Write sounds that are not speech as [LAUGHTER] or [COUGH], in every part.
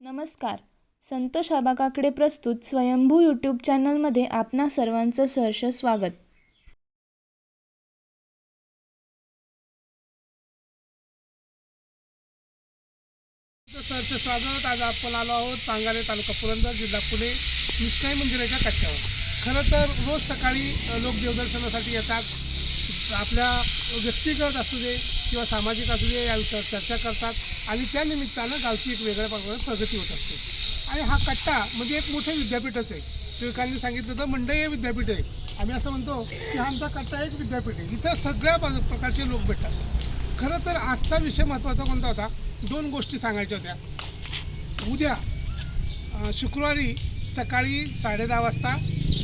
नमस्कार. संतोष अबाकाकडे प्रस्तुत स्वयंभू यूट्यूब चॅनलमध्ये आपणा सर्वांचं सहर्ष स्वागत. सरचे स्वागत. आज आपण आलो आहोत पांगारे तालुका पुरंदर जिल्हा पुणे मिष्णाई मंदिराच्या कट्ट्यावर. खरं तर रोज सकाळी लोक देवदर्शनासाठी येतात. आपल्या व्यक्तिगत असू दे किंवा सामाजिक असू दे या विषयावर चर्चा करतात. आणि त्या निमित्तानं गावची एक वेगळ्या प्रकारे प्रगती होत असते. आणि हा कट्टा म्हणजे एक मोठं विद्यापीठच आहे. टिळकांनी सांगितलं होतं मंडई हे विद्यापीठ आहे. आम्ही असं म्हणतो की हा आमचा कट्टा एक विद्यापीठ आहे. इथं सगळ्या प्रकारचे लोक भेटतात. खरं तर आजचा विषय महत्त्वाचा कोणता होता? दोन गोष्टी सांगायच्या होत्या. उद्या शुक्रवारी सकाळी साडेदहा वाजता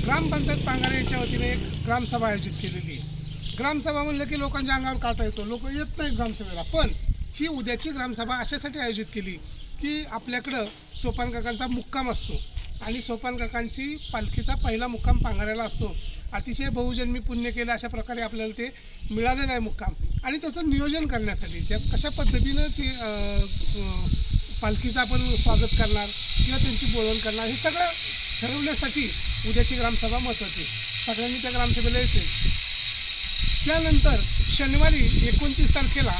ग्रामपंचायत पांगारे यांच्या वतीने एक ग्रामसभा आयोजित केलेली आहे. ग्रामसभा म्हणलं की लोकांच्या अंगावर काटा येतो. लोक येत नाहीत ग्रामसभेला. पण ही उद्याची ग्रामसभा अशासाठी आयोजित केली की आपल्याकडं सोपान काकांचा मुक्काम असतो. आणि सोपान काकांची पालखीचा पहिला मुक्काम पांघरायला असतो. अतिशय बहुजन्मी पुण्य केलं अशा प्रकारे आपल्याला ते मिळालेलं आहे मुक्काम. आणि त्याचं नियोजन करण्यासाठी त्या कशा पद्धतीनं ते पालखीचं आपण स्वागत करणार किंवा त्यांची बोलवण करणार हे सगळं ठरवण्यासाठी उद्याची ग्रामसभा महत्त्वाची. सगळ्यांनी त्या ग्रामसभेला येते त्यानंतर शनिवारी एकोणतीस तारखेला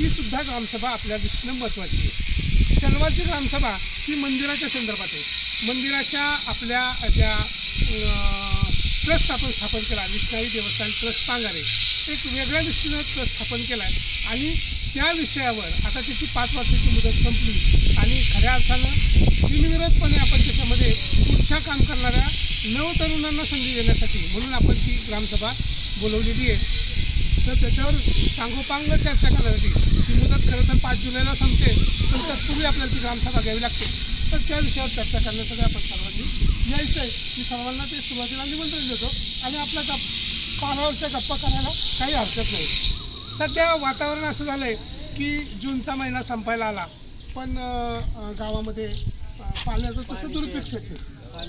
ही सुद्धा ग्रामसभा आपल्या दृष्टीनं महत्त्वाची आहे. शनिवारची ग्रामसभा ही मंदिराच्या संदर्भात आहे. मंदिराच्या आपल्या ज्या ट्रस्ट आपण स्थापन केला विष्णाई देवस्थान ट्रस्ट पांगारे. एक वेगळ्या दृष्टीनं ट्रस्ट स्थापन केला आहे आणि त्या विषयावर आता त्याची पाच वर्षाची मुदत संपली आणि खऱ्या अर्थानं बिनविरोधपणे आपण त्याच्यामध्ये पुढच्या काम करणाऱ्या नवतरुणांना संधी देण्यासाठी म्हणून आपण ती ग्रामसभा बोलवलेली आहे. तर त्याच्यावर सांगोपांग चर्चा करण्यासाठी ती मुदत खरं तर पाच जुलैला संपते पण तत्पूर्वी आपल्याला ती ग्रामसभा घ्यावी लागते तर त्या विषयावर चर्चा करण्यासाठी आपण सर्वांनी यायचं आहे मी सर्वांना ते सुरुवातीला निमंत्रण देतो आणि आपल्या गप पानावरच्या गप्पा करायला काही हरकत नाही सध्या वातावरण असं झालं आहे की जूनचा महिना संपायला आला पण गावामध्ये पाण्याचं तसं दुर्भिक्ष आहे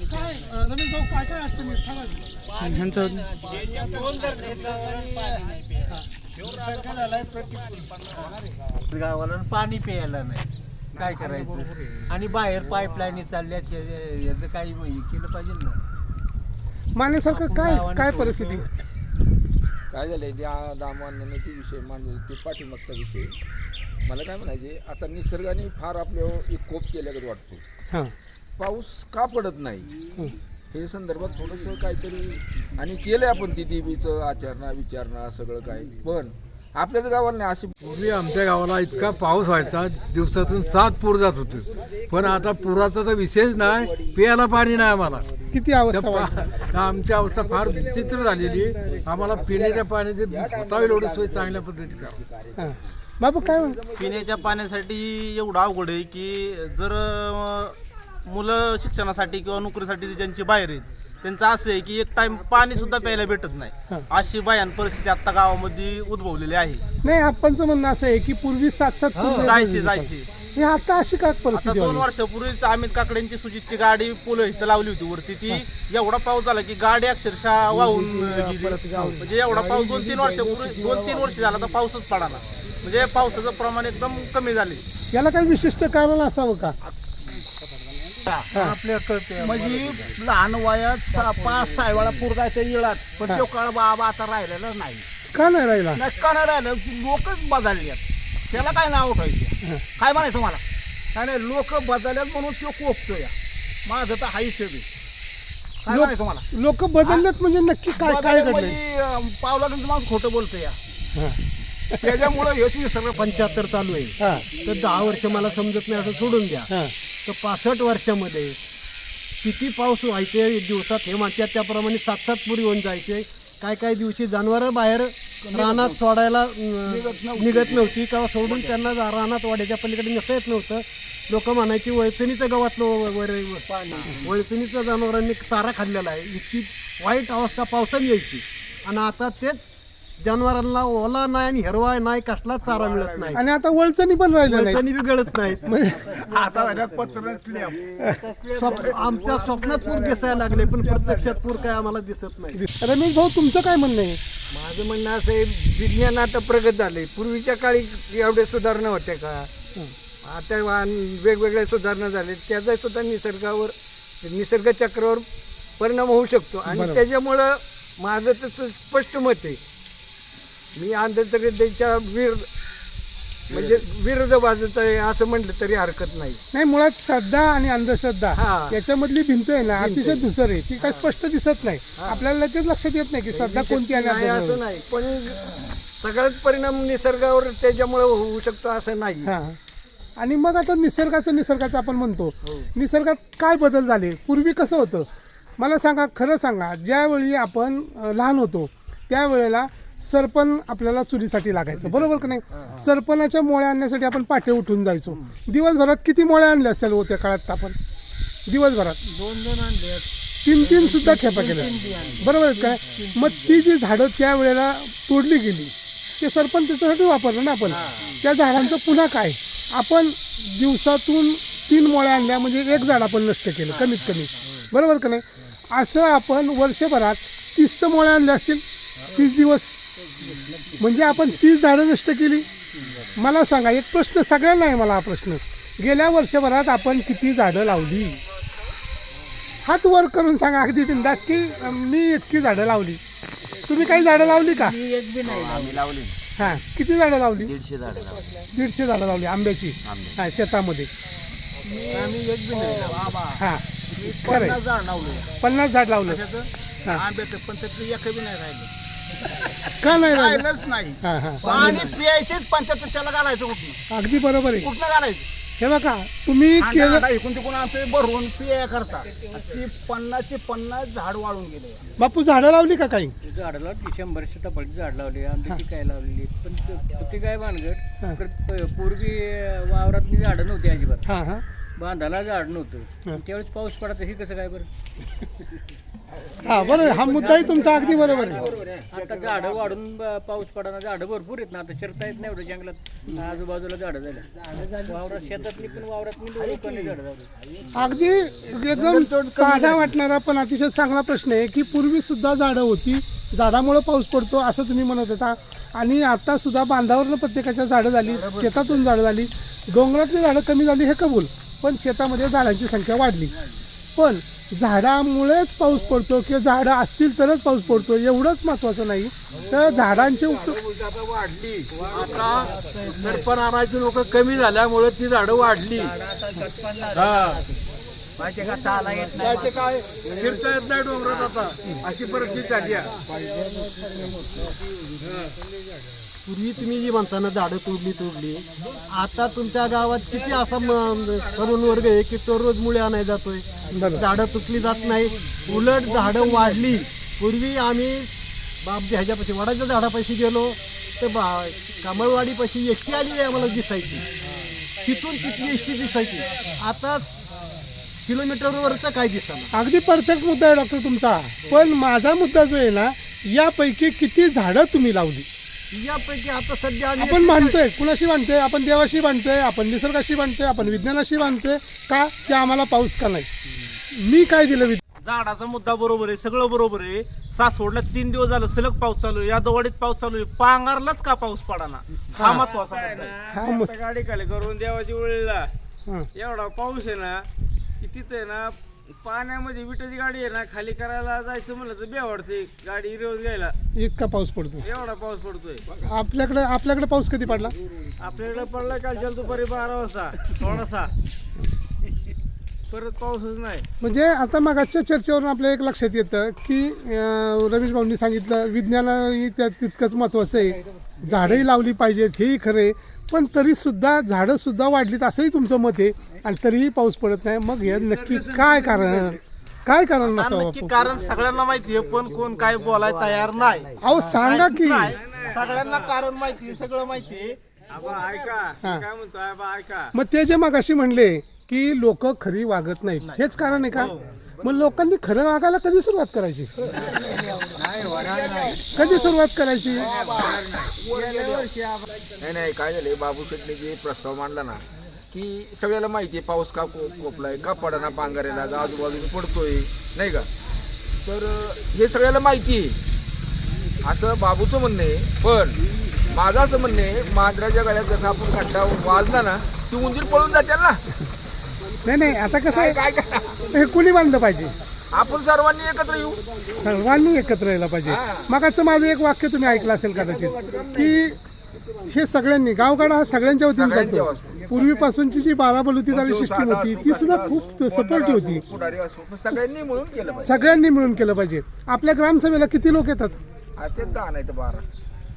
काय रमेश भाऊ काय काय अडचणी आहेत? गावाला पाणी प्यायला नाही. काय करायचं? आणि बाहेर पाईपलाईन चालल्यात या- याचं काही हे केलं पाहिजे ना. मानेसारखं काय काय परिस्थिती? काय झालंय त्या दामान्याने ते विषय मांडले ते पाठीमागचा विषय. मला काय म्हणायचे आता निसर्गाने फार आपल्यावर एक कोप केल्यागत वाटतो. पाऊस का पडत नाही? हे संदर्भात थोडंसं काहीतरी आणि केलंय आपण ती देवीचं आचरणा विचारणा सगळं काय पण आपल्याच गावाला नाही अशी पूर्वी आमच्या गावाला इतका पाऊस व्हायचा दिवसातून सात पूर जात होते. पण आता पुराचा तर विशेष नाही पियाला पाणी नाही आम्हाला. किती अवस्था आमची अवस्था फार विचित्र झालेली आहे. आम्हाला पिण्याच्या पाण्याची होता एवढी सोय चांगल्या पद्धतीने करा हां. बाबू काय पिण्याच्या पाण्यासाठी एवढं अवघड आहे की जर मुलं शिक्षणासाठी किंवा नोकरीसाठी ज्यांची बाहेर आहेत त्यांचं असं आहे की एक टाइम पाणी सुद्धा प्यायला भेटत. नाही. अशी भयान परिस्थिती आता गावामध्ये उद्भवलेली आहे. नाही आपणचं म्हणणं असं आहे की पूर्वी सात सात पूर्वी जायची जायची. हे आता अशी का आता परिस्थिती दोन वाढली? वर्षापूर्वीच अमित काकड्यांची सुजितची गाडी पुलं इथं लावली होती वरती. ती एवढा पाऊस झाला की गाडी अक्षरशः वाहून गेली म्हणजे एवढा पाऊस दोन तीन वर्षापूर्वी दोन तीन वर्ष झाला तर पाऊसच पडाना. म्हणजे पावसाचं प्रमाण एकदम कमी झाले. याला काही विशिष्ट कारण असावं का? म्हणजे लहान वयात सहा- पाच सहा वेळा पुरगायचं इळात पण तो काळ बाबा आता राहिलेला नाही. का नाही राहिला? नक्का नाही राहिलं? लोकच बदलल्यात त्याला काय नाव ठेवायचं? काय म्हणायचं मला नाही नाही लोक बदलल्यात म्हणून तो कोपतो या माझं तर हाय सगळी काय लोक- म्हणायचं मला लोक बदललेत म्हणजे नक्की काय काय बदलल्यात घडलंय? म्हणजे अं, खोटं बोलतो या हां. त्याच्यामुळं हेच विसरलं. पंच्याहत्तर चालू आहे. हां. तर दहा वर्ष मला समजत नाही असं सोडून द्या. हां. तर पासष्ट वर्षामध्ये किती पाऊस व्हायचे दिवसात हे म्हणतात त्याप्रमाणे सात सात पुरी होऊन जायचे. काय काय दिवशी जनावरं बाहेर रानात सोडायला निघत नव्हती. किंवा सोडून त्यांना रानात वाड्याच्या पलीकडे नेता येत नव्हतं. लोक म्हणायची वळचणीचं गवातलं वळचणीचं जनावरांनी चारा खाल्लेला आहे. इतकी वाईट अवस्था पावसाने यायची. आणि आता तेच जनावरांना ओला नाही आणि हिरवा नाही कसलाच चारा मिळत नाही. आणि आता वळचणी पण राहिल्या नाही वळचणी बी गळत नाहीत. [LAUGHS] स्वप- आमच्या स्वप्नात पूर दिसायला लागले पण प्रत्यक्षात पूर काय आम्हाला दिसत नाही. रमेश भाऊ तुमचं काय म्हणणं आहे? माझं म्हणणं असं आहे विज्ञान आता प्रगत झाले पूर्वीच्या काळी एवढे सुधारणा होत्या का? आता वाहन- वेगवेगळ्या सुधारणा झाल्या त्याचा सुद्धा निसर्गावर निसर्ग चक्रावर परिणाम होऊ शकतो. आणि. त्याच्यामुळं माझं तसं स्पष्ट मत आहे मी अंधश्रद्धेच्या विरुद्ध म्हणजे विरुद्ध बाजूचं आहे असं म्हटलं तरी हरकत नाही. नाही मुळात श्रद्धा आणि अंधश्रद्धा हा. याच्यामधली भिंत आहे ना अतिशय आहे. धुसर आहे. ती काय स्पष्ट दिसत नाही. आपल्याला लगेच लक्षात येत नाही की श्रद्धा कोणती आणि नाही अंधश्रद्धा असं नाही. पण सगळ्याच परिणाम निसर्गावर त्याच्यामुळे होऊ शकतो असं नाही. हा. आणि मग आता निसर्गाचं निसर्गाचं आपण म्हणतो. हो. निसर्गात काय बदल झाले? पूर्वी कसं होतं? मला सांगा खरं सांगा ज्यावेळी आपण अ, लहान होतो त्यावेळेला सरपण आपल्याला चुलीसाठी लागायचं. बरोबर का नाही? सरपणाच्या मोळ्या आणण्यासाठी आपण पाठे उठून जायचो. दिवसभरात किती मोळ्या आणल्या असतील हो त्या काळात आपण? दिवसभरात. दोन दोन आणले तीन तीन सुद्धा खेपा केल्या. बरोबर आहे काय? मग ती जी झाडं त्यावेळेला तोडली गेली ते सरपण त्याच्यासाठी वापरलं ना आपण? त्या झाडांचं पुन्हा काय? आपण दिवसातून तीन मोळ्या आणल्या म्हणजे एक झाड आपण नष्ट केलं कमीत कमी. बरोबर का नाही? असं आपण वर्षभरात तीस तर मोळ्या आणल्या असतील. तीस दिवस म्हणजे आपण तीस झाडं नष्ट केली. मला सांगा एक प्रश्न सगळ्यांना आहे मला हा प्रश्न. गेल्या वर्षभरात आपण किती झाडं लावली? हात वर करून सांगा अगदी बिंदास की मी इतकी झाडं लावली. तुम्ही काही झाडं लावली का? हा किती झाडं लावली? दीडशे झाडं दीडशे झाडं लावली आंब्याची. हा शेतामध्ये. हा झाड लावलं. पन्नास झाड लावलं. हा. आंब्याचं पण त्याचं एक बी नाही राहिलं. का नाही राहिलं? राहिलंच नाही. हा हा. पाणी प्यायचेच पंचायत त्याला घालायचं कुठं अगदी बरोबर आहे. कुठनं घालायचं? हे बघा तुम्ही केलं तिकून आमचे भरवून पिया करता. ती पन्नासचे पन्नास झाड वाळून गेले. बापू झाडं लावली का काही? झाडं लावली शंभर सीताफळची झाड लावली आंब्याची काय लावलेली. पण ते- ते काय हा. भानगड पूर्वी वावरात झाडं नव्हती अजिबात. हा हा. बांधाला झाड. नव्हतं. त्यावेळेस पाऊस पडत हे कसं काय बरं? हा बरोबर हा मुद्दाही तुमचा अगदी बरोबर आहे. आता झाडं वाढून पाऊस पडताना झाडं भरपूर आहेत ना. आता चिरता येत नाही एवढं जंगलात. आजूबाजूला झाडं झाली. वावरात शेतातली पण वावरात झाडं. अगदी एकदम साधा वाटणारा पण अतिशय चांगला प्रश्न आहे की पूर्वी सुद्धा झाडं होती. झाडामुळे पाऊस पडतो असं तुम्ही म्हणत होता. आणि आता सुद्धा बांधावरनं प्रत्येकाच्या झाडं झाली शेतातून झाडं झाली. डोंगरातली झाडं कमी झाली हे कबूल. पण शेतामध्ये झाडांची संख्या वाढली. पण झाडामुळेच पाऊस पडतो किंवा झाडं असतील तरच पाऊस पडतो एवढंच महत्वाचं नाही. तर झाडांचे आता वाढली. आता सरपण आणायची लोक कमी झाल्यामुळे ती झाडं वाढली. हा. त्याचे काय? फिरता येत नाही डोंगरात आता. अशी परिस्थिती झाली आहे. पूर्वी तुम्ही जी म्हणताना झाडं तोडली तोडली. आता तुमच्या गावात किती असा म- तरुण वर्ग आहे की तो रोज मुळे आणायला जातोय. झाडं तुटली जात नाही. उलट झाडं वाढली. पूर्वी आम्ही बाप ह्याच्यापाशी वडाच्या झाडापाशी गेलो. तर बा कमळवाडीपाशी एसटी आली आम्हाला दिसायची. तिथून तिथली एसटी दिसायची. आता किलोमीटरवरचं काय दिसणार अगदी परफेक्ट मुद्दा आहे डॉक्टर तुमचा. पण माझा मुद्दा जो आहे ना यापैकी किती झाडं तुम्ही लावली? यापैकी आता सध्या आम्ही आपण मानतोय कुणाशी मानतोय? आपण देवाशी मानतोय आपण निसर्गाशी मानतोय आपण विज्ञानाशी मानतोय का? की आम्हाला पाऊस का नाही? मी काय दिलं विज्ञान? झाडाचा मुद्दा बरोबर आहे सगळं बरोबर आहे. सासवडला तीन दिवस झालं सलग पाऊस चालू आहे. यादवाडीत पाऊस चालू आहे. पांगारलाच का पाऊस पडाना? हा महत्त्वाचा मुद्दा आहे. हा मग- गाडी खाली करून देवाची वेळेला हा. एवढा पाऊस आहे ना की तिथे ना पाण्यामध्ये विटाची गाडी आहे ना खाली करायला जायचं म्हणलं तर बेवाडते गाडी रोज घ्यायला. इतका पाऊस पडतो. एवढा पाऊस पडतोय. आपल्याकडे आपल्याकडे पाऊस कधी पडला? आपल्याकडे पडला कालच्या दुपारी बारा वाजता थोडासा. परत पाऊसच नाही. म्हणजे आता मागाच्या चर्चेवरून आपल्या एक लक्षात येतं की अं, रमेश भाऊंनी सांगितलं विज्ञानही त्या तितकंच महत्त्वाचं आहे. झाडंही लावली पाहिजेत हेही खरे पण तरीसुद्धा झाडंसुद्धा वाढलीत असंही तुमचं मत आहे. आणि तरीही पाऊस पडत नाही. मग हे नक्की काय कारण? काय कारण नसावं नक्की बापू? कारण सगळ्यांना माहिती आहे. पण कोण काय बोलाय तयार नाही. अहो सांगा की. नाही, सगळ्यांना कारण माहिती आहे सगळं माहिती आहे. आबा ऐका. हा. काय म्हणतो आबा ऐका. मग ते जे मग अशी म्हणले की लोक खरी वागत नाहीत हेच कारण आहे का? मग लोकांनी खरं वागायला कधी सुरुवात करायची? कधी सुरुवात करायची? नाही नाही. काय झाले बाबू शेटने जे प्रस्ताव मांडला ना की सगळ्याला माहिती आहे पाऊस का को कोपलाय का पडाना पांघरायला का आजूबाजूला पडतोय नाही का? तर हे सगळ्याला माहिती आहे. असं बाबूचं म्हणणं आहे पण माझं असं म्हणणं आहे मांजराच्या गळ्यात जसं आपण खड्डा वाजला ना ती उंदीर पळून जाते ना. नाही नाही आता कसं काय आहे काय? करा हे कुणी बांधलं पाहिजे? आपण सर्वांनी एकत्र येऊ. सर्वांनी एकत्र यायला पाहिजे. मगाचं माझं एक वाक्य तुम्ही ऐकलं असेल कदाचित की हे सगळ्यांनी गावगाडा हा सगळ्यांच्या वतीने सगळ्यांच्या चालतो पूर्वीपासूनची जी बारा बलुतीदारी सिस्टीम होती ती सुद्धा खूप सपोर्टिव्ह होती. पुढारी असो पण सगळ्यांनी मिळून केलं पाहिजे. सगळ्यांनी मिळून केलं पाहिजे. आपल्या ग्रामसभेला किती लोक येतात? आता दहा नाही तर बारा.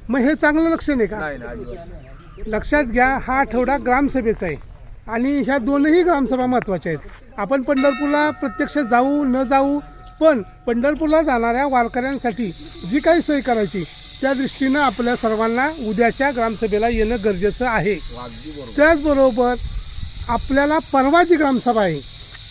मग हे चांगलं लक्षण आहे का? नाही ना अजिबात नाही. लक्षात घ्या हा आठवडा ग्रामसभेचा आहे. आणि ह्या दोनही ग्रामसभा महत्त्वाच्या आहेत. आपण पंढरपूरला प्रत्यक्ष जाऊ न जाऊ पण पंढरपूरला जाणाऱ्या वारकऱ्यांसाठी जी काही सोय करायची त्या दृष्टीनं आपल्या सर्वांना उद्याच्या ग्रामसभेला येणं गरजेचं आहे. त्याचबरोबर आपल्याला परवा जी ग्रामसभा आहे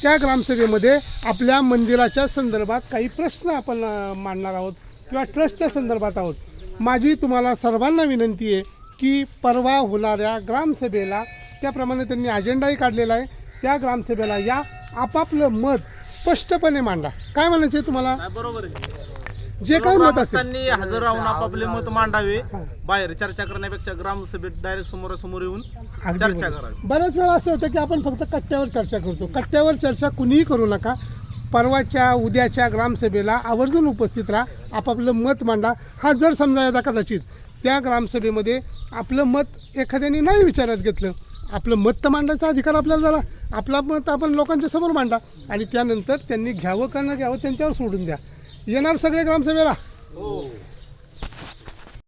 त्या ग्रामसभेमध्ये आपल्या मंदिराच्या संदर्भात काही प्रश्न आपण मांडणार आहोत किंवा ट्रस्टच्या संदर्भात आहोत. माझी तुम्हाला सर्वांना विनंती आहे की परवा होणाऱ्या ग्रामसभेला त्याप्रमाणे त्यांनी अजेंडाही काढलेला आहे. त्या ग्रामसभेला या आपापलं मत स्पष्टपणे मांडा. काय म्हणायचं आहे तुम्हाला बरोबर आहे. जे काही मत असेल. ग्रामस्थांनी हजर राहून आपापले मत मांडावे. बाहेर चर्चा करण्यापेक्षा ग्रामसभेत डायरेक्ट समोरासमोर येऊन अगदी चर्चा बरोबर. करावी. बऱ्याच वेळा असं होतं की आपण फक्त कट्ट्यावर चर्चा करतो. कट्ट्यावर चर्चा कुणीही करू नका. परवाच्या उद्याच्या ग्रामसभेला आवर्जून उपस्थित राहा. आपापलं मत मांडा. हा जर समजा यदा कदाचित त्या ग्रामसभेमध्ये आपलं मत एखाद्याने नाही विचारात घेतलं आपलं मत तर मांडायचा अधिकार आपल्याला झाला. आपला मत आपण लोकांच्या समोर मांडा आणि त्यानंतर त्यांनी घ्यावं का न घ्यावं त्यांच्यावर सोडून द्या. येणार सगळे ग्रामसभेला? हो.